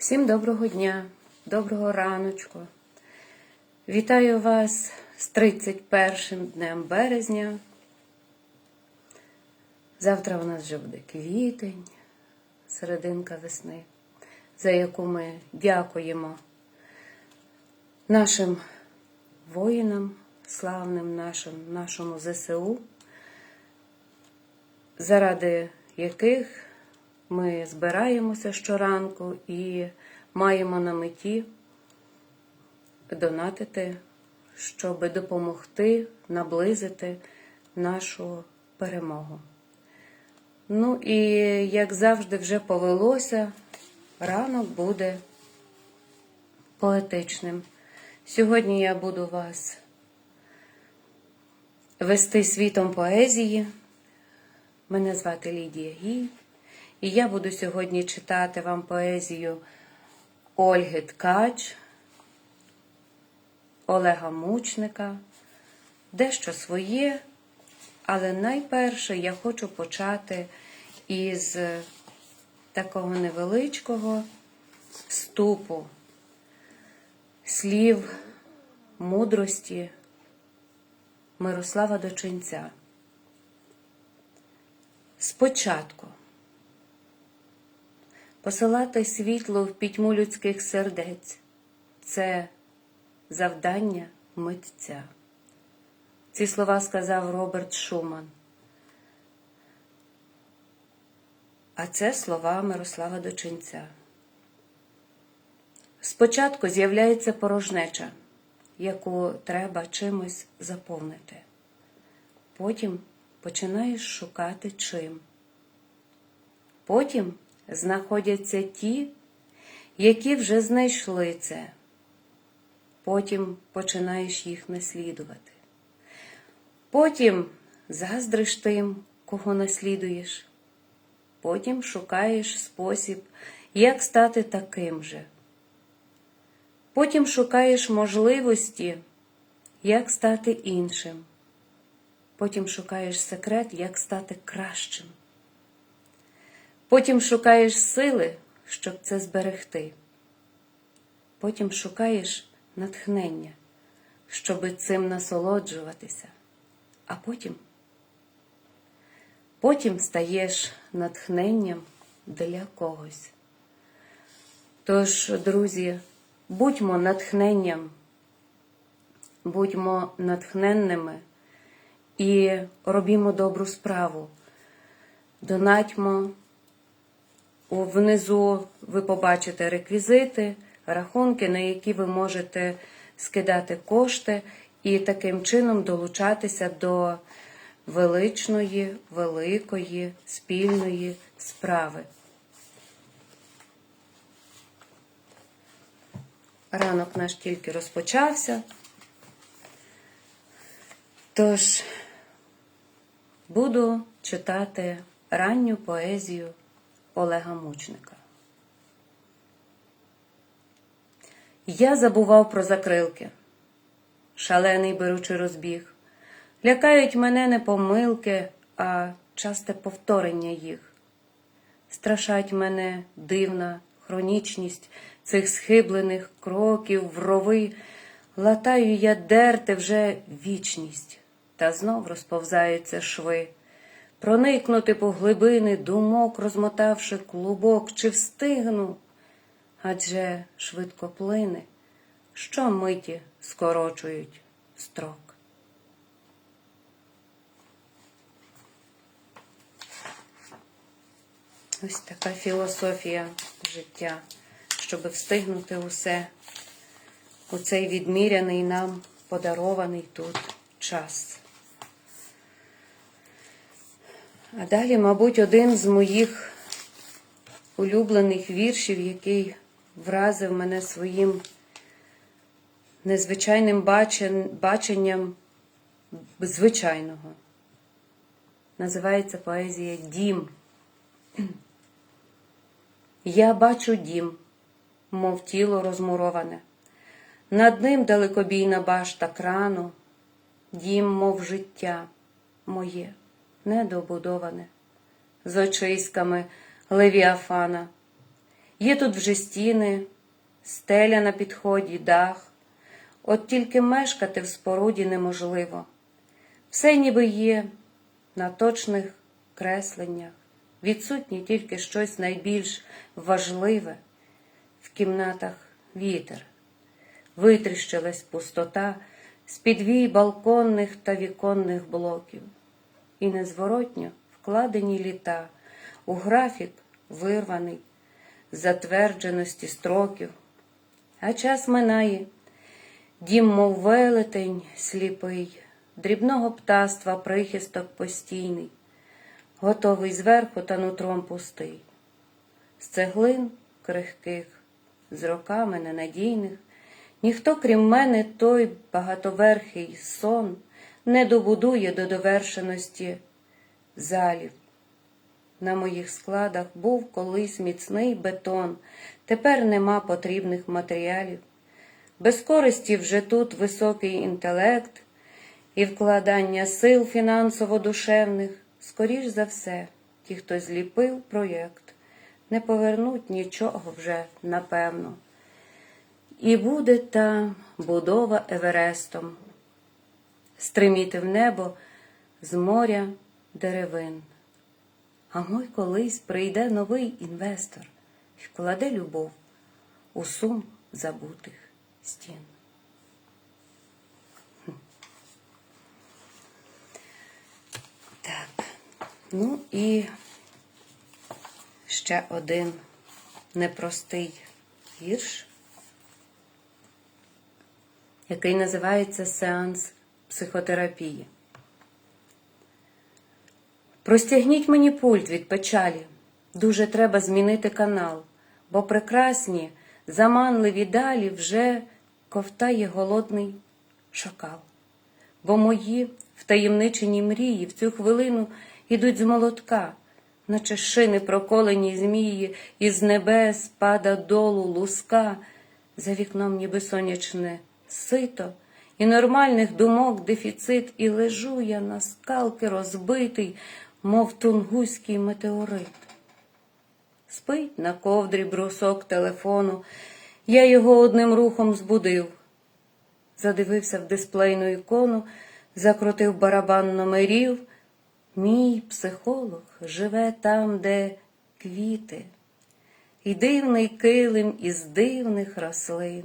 Всім доброго дня, доброго раночку. Вітаю вас з 31 днем березня. Завтра у нас вже буде квітень, серединка весни, за яку ми дякуємо нашим воїнам, славним нашим, нашому ЗСУ, заради яких ми збираємося щоранку і маємо на меті донатити, щоб допомогти наблизити нашу перемогу. Ну і як завжди, вже повелося, ранок буде поетичним. Сьогодні я буду вас вести світом поезії. Мене звати Лідія Гій, і я буду сьогодні читати вам поезію Ольги Ткач, Олега Мучника, дещо своє, але найперше я хочу почати із такого невеличкого ступу слів мудрості Мирослава Дочинця. Спочатку посилати світло в пітьму людських сердець це завдання митця. Ці слова сказав Роберт Шуман. А це слова Мирослава Дочинця. Спочатку з'являється порожнеча, яку треба чимось заповнити. Потім починаєш шукати чим. Потім знаходяться ті, які вже знайшли це. Потім починаєш їх наслідувати. Потім заздриш тим, кого наслідуєш. Потім шукаєш спосіб, як стати таким же. Потім шукаєш можливості, як стати іншим. Потім шукаєш секрет, як стати кращим. Потім шукаєш сили, щоб це зберегти. Потім шукаєш натхнення, щоб цим насолоджуватися. А потім потім стаєш натхненням для когось. Тож, друзі, будьмо натхненням, будьмо натхненними і робімо добру справу. Донатьмо. Внизу ви побачите реквізити, рахунки, на які ви можете скидати кошти і таким чином долучатися до величної, великої спільної справи. Ранок наш тільки розпочався. Тож буду читати ранню поезію Олега Мучника. Я забував про закрилки, шалений беручи розбіг. Лякають мене не помилки, а часте повторення їх. Страшать мене дивна хронічність цих схиблених кроків в рови. Латаю я дерти вже вічність, та знов розповзаються шви. Проникнути по глибини думок, розмотавши клубок, чи встигну, адже швидко плине, що миті скорочують строк. Ось така філософія життя, щоб встигнути усе у цей відміряний нам подарований тут час. А далі, мабуть, один з моїх улюблених віршів, який вразив мене своїм незвичайним баченням звичайного. Називається поезія Дім. Я бачу дім, мов тіло розмуроване. Над ним далекобійна башта крану, дім, мов життя моє недобудоване, з очиськами левіафана. Є тут вже стіни, стеля на підході, дах. От тільки мешкати в споруді неможливо. Все ніби є на точних кресленнях, відсутнє тільки щось найбільш важливе в кімнатах вітер. Витріщилась пустота з підвій балконних та віконних блоків, і незворотньо вкладені літа у графік вирваний, затвердженості строків, а час минає, дім, мов велетень сліпий, дрібного птаства прихисток постійний, готовий зверху та нутром пустий, з цеглин крихких, з роками ненадійних, ніхто, крім мене, той багатоверхий сон не добудує до довершеності залів. На моїх складах був колись міцний бетон, тепер нема потрібних матеріалів. Без користі вже тут високий інтелект і вкладання сил фінансово-душевних, скоріш за все, ті, хто зліпив проєкт, не повернуть нічого вже напевно. І буде та будова Еверестом, стриміти в небо з моря деревин. А мой колись прийде новий інвестор і вкладе любов у сум забутих стін. Так, ну і ще один непростий вірш, який називається Сеанс психотерапії. Простягніть мені пульт від печалі. Дуже треба змінити канал, бо прекрасні, заманливі далі вже ковтає голодний шакал. Бо мої втаємничені мрії в цю хвилину ідуть з молотка, наче шини проколені змії, із небес пада долу луска, за вікном ніби сонячне сито, і нормальних думок дефіцит, і лежу я на скалки розбитий, мов тунгуський метеорит. Спить на ковдрі брусок телефону, я його одним рухом збудив. Задивився в дисплейну ікону, закрутив барабан номерів. Мій психолог живе там, де квіти, і дивний килим із дивних рослин.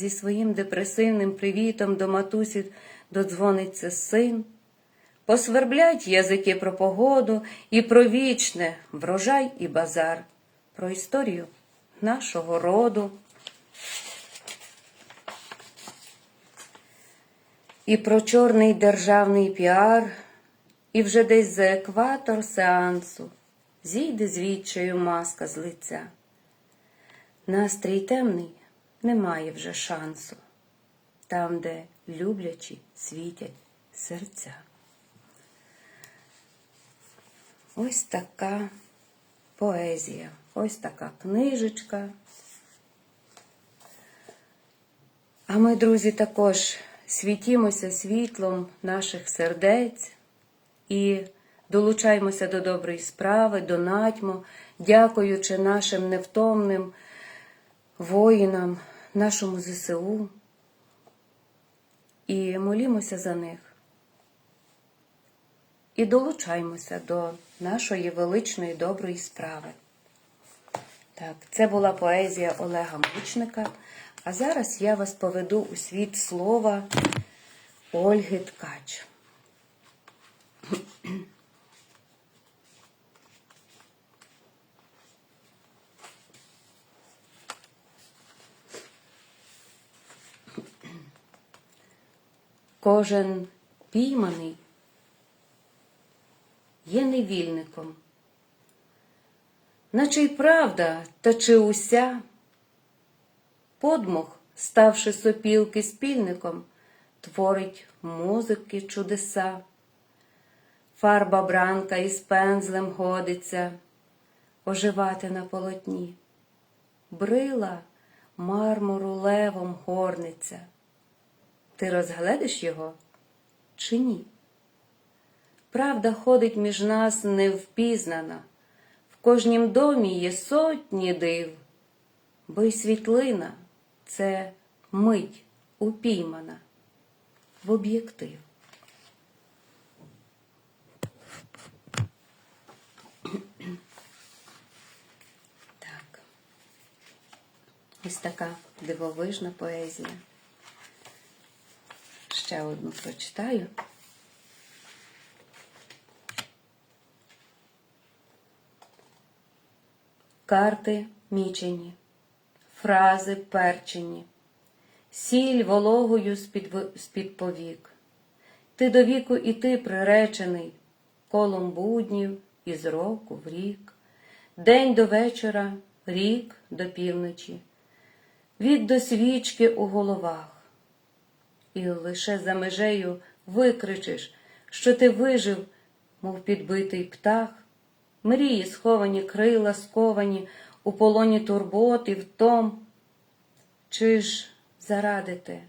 Зі своїм депресивним привітом до матусі додзвониться син. Посверблять язики про погоду і про вічне врожай і базар, про історію нашого роду. І про чорний державний піар, і вже десь за екватор сеансу зійде звідчаю маска з лиця. Настрій темний немає вже шансу, там, де люблячі світять серця. Ось така поезія, ось така книжечка. А ми, друзі, також світімося світлом наших сердець і долучаємося до доброї справи, донатьмо, дякуючи нашим невтомним воїнам, нашому ЗСУ і молімося за них. І долучаємося до нашої величної доброї справи. Так, це була поезія Олега Мучника. А зараз я вас поведу у світ слова Ольги Ткач. Кожен пійманий є невільником. Наче й правда, та чи уся подмох, ставши сопілки спільником, творить музики чудеса. Фарба бранка із пензлем годиться, оживати на полотні. Брила мармуру левом горниться. Ти розгледиш його чи ні? Правда ходить між нас невпізнана, в кожнім домі є сотні див, бо й світлина це мить упіймана в об'єктив. Так. Ось така дивовижна поезія. Ще одну прочитаю. Карти мічені, фрази перчені, сіль вологою з-під повік. Ти до віку і ти приречений, колом буднів із року в рік, день до вечора, рік до півночі, від до свічки у головах. І лише за межею викричиш, що ти вижив, мов підбитий птах, мрії сховані, крила сковані у полоні турбот і втом. Чи ж зарадити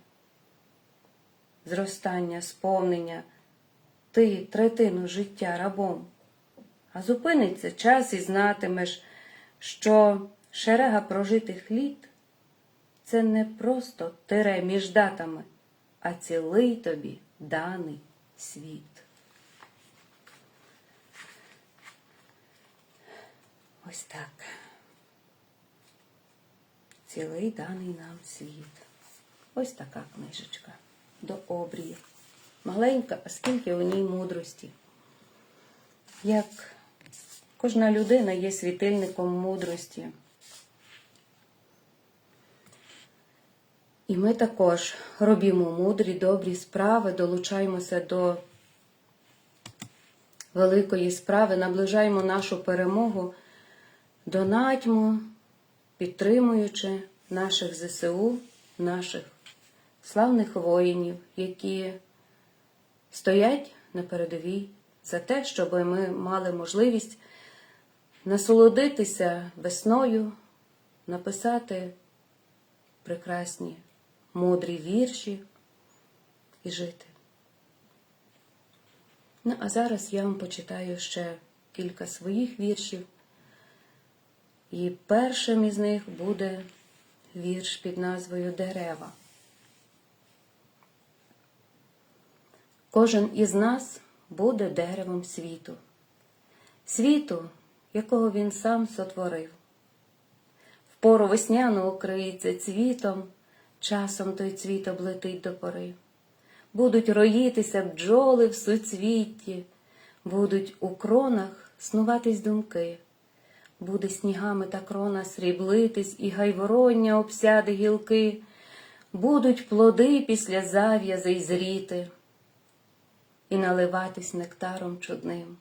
зростання, сповнення, ти третину життя рабом? А зупиниться час і знатимеш, що шерега прожитих літ це не просто тире між датами, а цілий тобі даний світ. Ось так. Цілий даний нам світ. Ось така книжечка до обрії. Маленька, а скільки у ній мудрості. Як кожна людина є світильником мудрості. І ми також робімо мудрі, добрі справи, долучаємося до великої справи, наближаємо нашу перемогу, донатьмо, підтримуючи наших ЗСУ, наших славних воїнів, які стоять на передовій за те, щоб ми мали можливість насолодитися весною, написати прекрасні, мудрі вірші і жити. Ну, а зараз я вам почитаю ще кілька своїх віршів. І першим із них буде вірш під назвою Дерева. Кожен із нас буде деревом світу, світу, якого він сам сотворив. В пору весняну укриється цвітом, часом той цвіт облетить до пори. Будуть роїтися бджоли в суцвітті, будуть у кронах снуватись думки, буде снігами та крона сріблитись, і гайвороння обсяде гілки, будуть плоди після зав'язи й зріти, і наливатись нектаром чудним.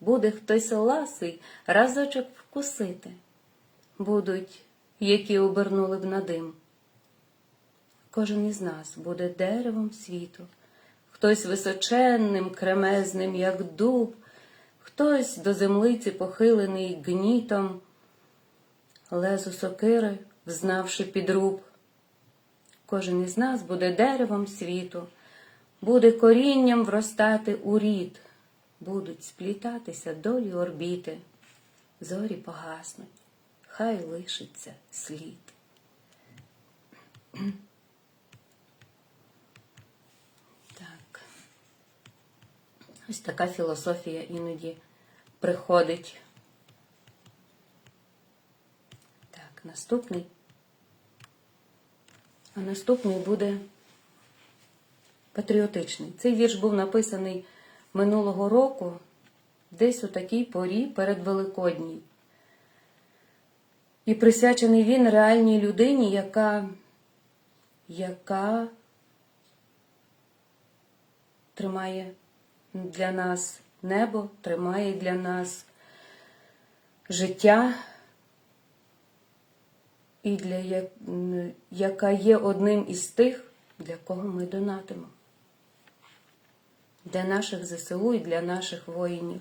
Буде хтось ласий разочок вкусити, будуть, які обернули б на дим. Кожен із нас буде деревом світу, хтось височенним, кремезним, як дуб, хтось до землиці похилений гнітом, лезу сокири, взнавши підруб. Кожен із нас буде деревом світу, буде корінням вростати у рід, будуть сплітатися долі орбіти, зорі погаснуть, хай лишиться слід. Так. Ось така філософія іноді приходить. Так, наступний. А наступний буде патріотичний. Цей вірш був написаний минулого року, десь у такій порі перед Великодній. І присвячений він реальній людині, яка, яка тримає для нас небо, тримає для нас життя, і для яка є одним із тих, для кого ми донатимо. Для наших ЗСУ і для наших воїнів.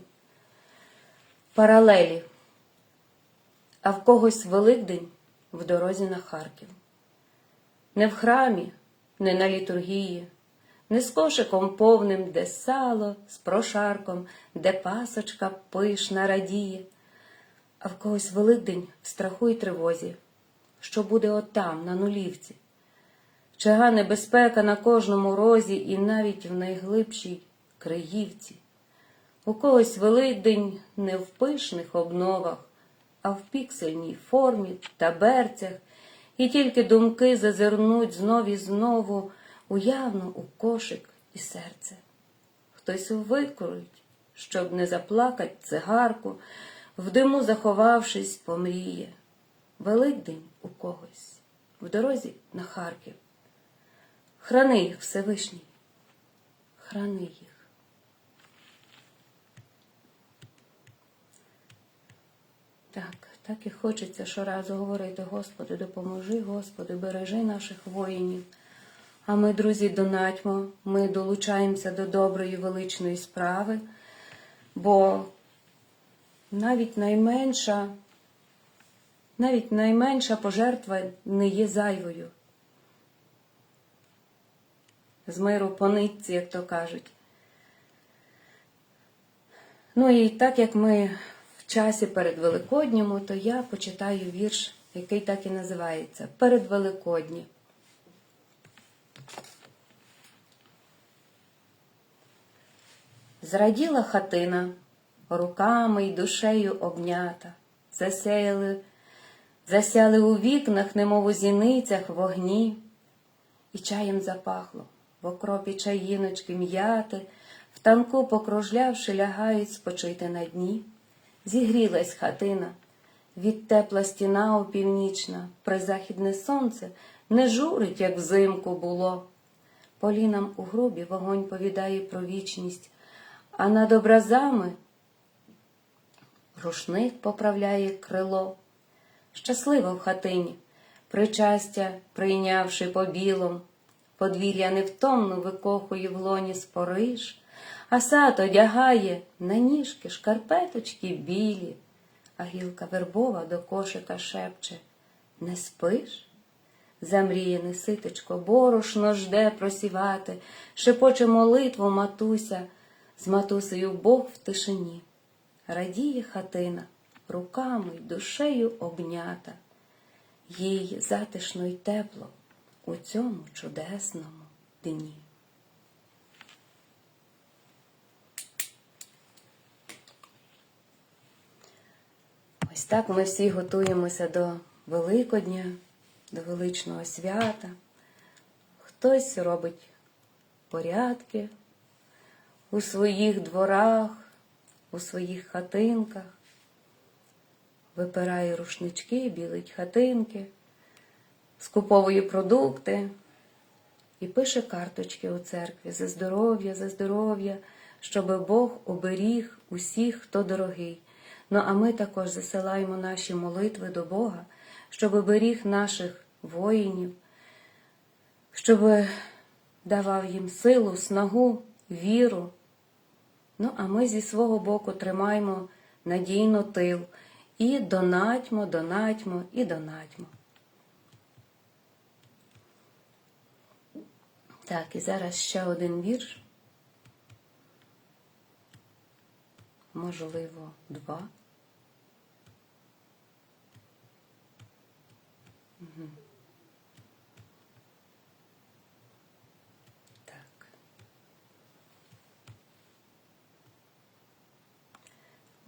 Паралелі. А в когось Великдень в дорозі на Харків. Не в храмі, не на літургії, не з кошиком повним, де сало з прошарком, де пасочка пишна радіє, а в когось Великдень в страху і тривозі, що буде отам, на нулівці. Чага небезпека на кожному розі і навіть в найглибшій Криївці. У когось Великдень не в пишних обновах, а в піксельній формі та берцях, і тільки думки зазирнуть знов і знову уявно у кошик і серце. Хтось викроють, щоб не заплакать цигарку, в диму заховавшись, помріє. Великдень у когось, в дорозі на Харків. Храни їх, Всевишній, храни їх. Так, так і хочеться щоразу говорити, Господи, допоможи, Господи, бережи наших воїнів. А ми, друзі, донатьмо, ми долучаємося до доброї величної справи, бо навіть найменша, навіть найменша пожертва не є зайвою. З миру по нитці, як то кажуть. Ну і так як ми в часі перед Великоднім, то я почитаю вірш, який так і називається Перед Великодні. Зраділа хатина, руками й душею обнята, засяяли, засяли у вікнах, немов у зіницях вогні, і чаєм запахло, в окропі чаїночки м'яти, в танку покружлявши, лягають спочити на дні. Зігрілась хатина, від тепла стіна опівнічна, призахідне сонце. Не журить, як взимку було. Полінам у грубі вогонь повідає про вічність, а над образами рушник поправляє крило. Щаслива в хатині, причастя, прийнявши по білом, подвір'я невтомно викохує в лоні спориш, а сад одягає на ніжки шкарпеточки білі, а гілка вербова до кошика шепче Не спиш? Замріяне ситечко, борошно жде просівати, шепоче молитву матуся, з матусею Бог в тишині. Радіє хатина, руками й душею обнята, їй затишно й тепло у цьому чудесному дні. Ось так ми всі готуємося до Великодня, до величного свята. Хтось робить порядки у своїх дворах, у своїх хатинках, випирає рушнички, білить хатинки, скуповує продукти і пише карточки у церкві за здоров'я, за здоров'я, щоб Бог оберіг усіх, хто дорогий. Ну а ми також засилаємо наші молитви до Бога, щоб оберіг наших воїнів, щоб давав їм силу, снагу, віру. Ну, а ми зі свого боку тримаємо надійно тил і донатьмо, донатьмо і донатьмо. Так, і зараз ще один вірш. Можливо, два. Угу.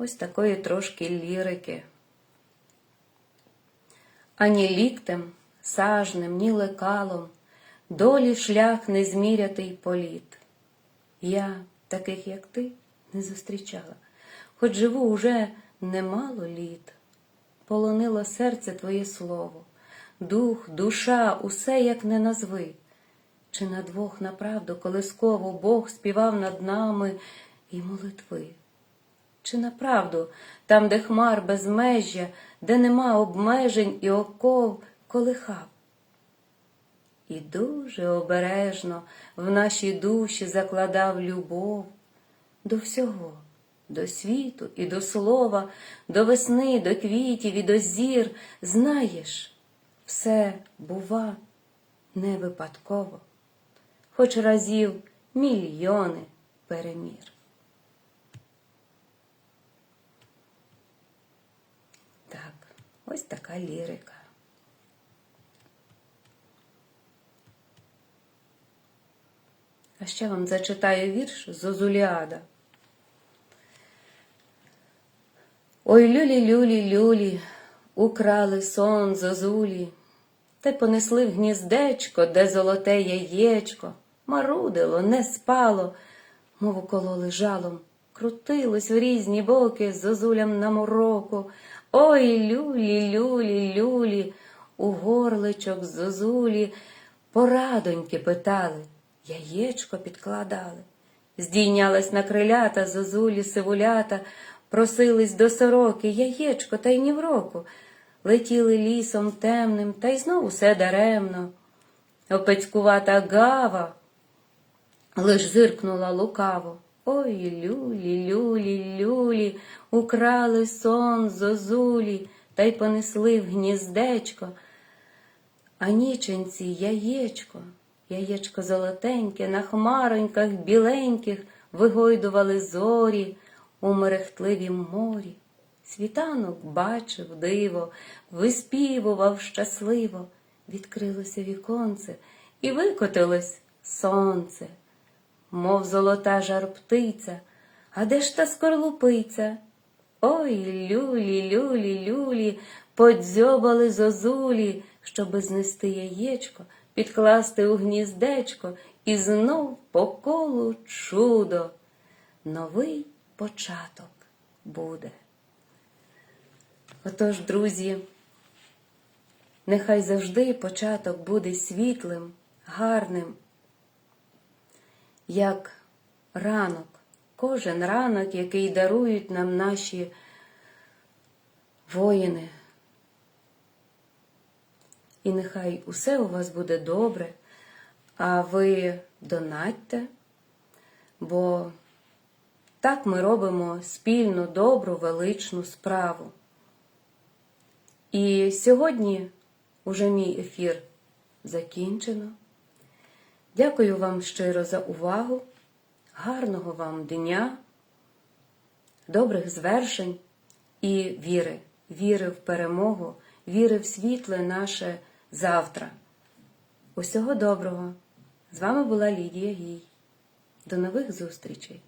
Ось такої трошки лірики. Ані ліктем, сажнем, ні лекалом, долі шлях не змірятий політ. Я, таких, як ти, не зустрічала, хоч живу уже немало літ. Полонило серце твоє слово, дух, душа, усе як не назви. Чи на двох направду колисково Бог співав над нами і молитви? Чи направду, там, де хмар безмежжя, де нема обмежень і оков, колихав? І дуже обережно в наші душі закладав любов до всього, до світу і до слова, до весни, до квітів і до зір, знаєш, все бува не випадково, хоч разів мільйони перемір. Ось така лірика. А ще вам зачитаю вірш Зозуліада. Ой, люлі, люлі, люлі, украли сон зозулі, та понесли в гніздечко, де золоте яєчко, марудило, не спало, мов укололи жалом, крутилось в різні боки зозулям на мороку. Ой, люлі, люлі, люлі, у горличок зозулі порадоньки питали, яєчко підкладали. Здійнялась на крилята зозулі сивулята, просились до сороки, яєчко, та й ні в року. Летіли лісом темним, та й знов усе даремно. Опецькувата гава лиш зиркнула лукаво. Ой, люлі, люлі, люлі, украли сон зозулі, та й понесли в гніздечко. А ніченці яєчко, яєчко золотеньке, на хмароньках біленьких вигойдували зорі у мерехтливім морі. Світанок бачив диво, виспівував щасливо, відкрилося віконце і викотилось сонце, мов золота жар птиця, а де ж та скорлупиця? Ой, люлі, люлі, люлі, подзьобали зозулі, щоби знести яєчко, підкласти у гніздечко, і знов по колу чудо. Новий початок буде. Отож, друзі, нехай завжди початок буде світлим, гарним, як ранок, кожен ранок, який дарують нам наші воїни. І нехай усе у вас буде добре, а ви донатьте, бо так ми робимо спільну, добру, величну справу. І сьогодні уже мій ефір закінчено. Дякую вам щиро за увагу, гарного вам дня, добрих звершень і віри, віри в перемогу, віри в світле наше завтра. Усього доброго! З вами була Лідія Гій. До нових зустрічей!